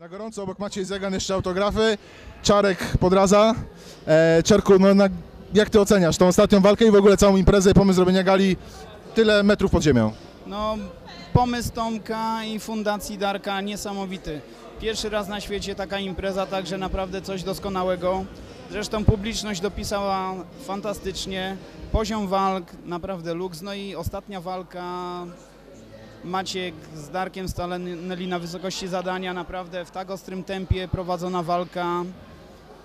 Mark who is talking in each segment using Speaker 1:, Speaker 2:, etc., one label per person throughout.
Speaker 1: Na gorąco obok Maciej Zegan jeszcze autografy. Czarek podraza. E, Czarku, no na, jak ty oceniasz tą ostatnią walkę i w ogóle całą imprezę i pomysł zrobienia gali tyle metrów pod ziemią?
Speaker 2: No, pomysł Tomka i Fundacji Darka niesamowity. Pierwszy raz na świecie taka impreza, także naprawdę coś doskonałego. Zresztą publiczność dopisała fantastycznie. Poziom walk naprawdę luks. No i ostatnia walka Maciek z Darkiem stanęli na wysokości zadania. Naprawdę w tak ostrym tempie prowadzona walka.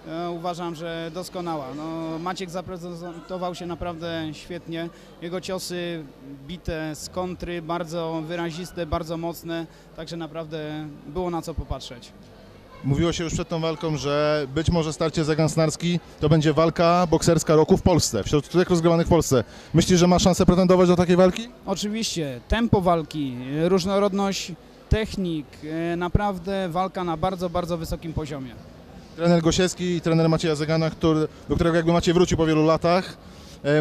Speaker 2: E, uważam, że doskonała. No, Maciek zaprezentował się naprawdę świetnie. Jego ciosy bite z kontry, bardzo wyraziste, bardzo mocne, także naprawdę było na co popatrzeć.
Speaker 1: Mówiło się już przed tą walką, że być może starcie Zegan-Snarski to będzie walka bokserska roku w Polsce, wśród tych rozgrywanych w Polsce. Myślisz, że ma szansę pretendować do takiej walki?
Speaker 2: Oczywiście tempo walki, różnorodność technik, e, naprawdę walka na bardzo, bardzo wysokim poziomie.
Speaker 1: Trener Gosiewski i trener Macieja Zegana, który, do którego jakby Maciej wrócił po wielu latach,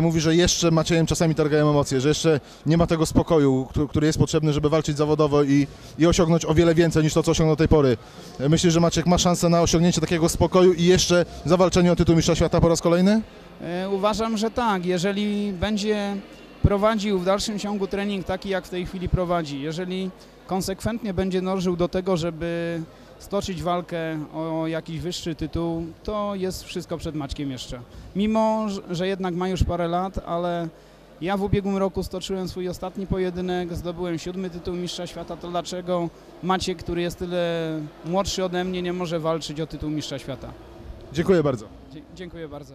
Speaker 1: mówi, że jeszcze Maciejem czasami targają emocje, że jeszcze nie ma tego spokoju, który, który jest potrzebny, żeby walczyć zawodowo i, i osiągnąć o wiele więcej niż to, co osiągnął do tej pory. E, Myślisz, że Maciek ma szansę na osiągnięcie takiego spokoju i jeszcze zawalczenie o tytuł mistrza świata po raz kolejny?
Speaker 2: E, Uważam, że tak. Jeżeli będzie prowadził w dalszym ciągu trening taki, jak w tej chwili prowadzi, jeżeli konsekwentnie będzie dążył do tego, żeby stoczyć walkę o jakiś wyższy tytuł, to jest wszystko przed Maćkiem jeszcze. Mimo, że- jednak ma już parę lat, ale ja w ubiegłym roku stoczyłem swój ostatni pojedynek, zdobyłem siódmy tytuł mistrza świata, to dlaczego Maciek, który jest tyle młodszy ode mnie, nie może walczyć o tytuł mistrza świata?
Speaker 1: Dziękuję bardzo.
Speaker 2: Dzie- Dziękuję bardzo.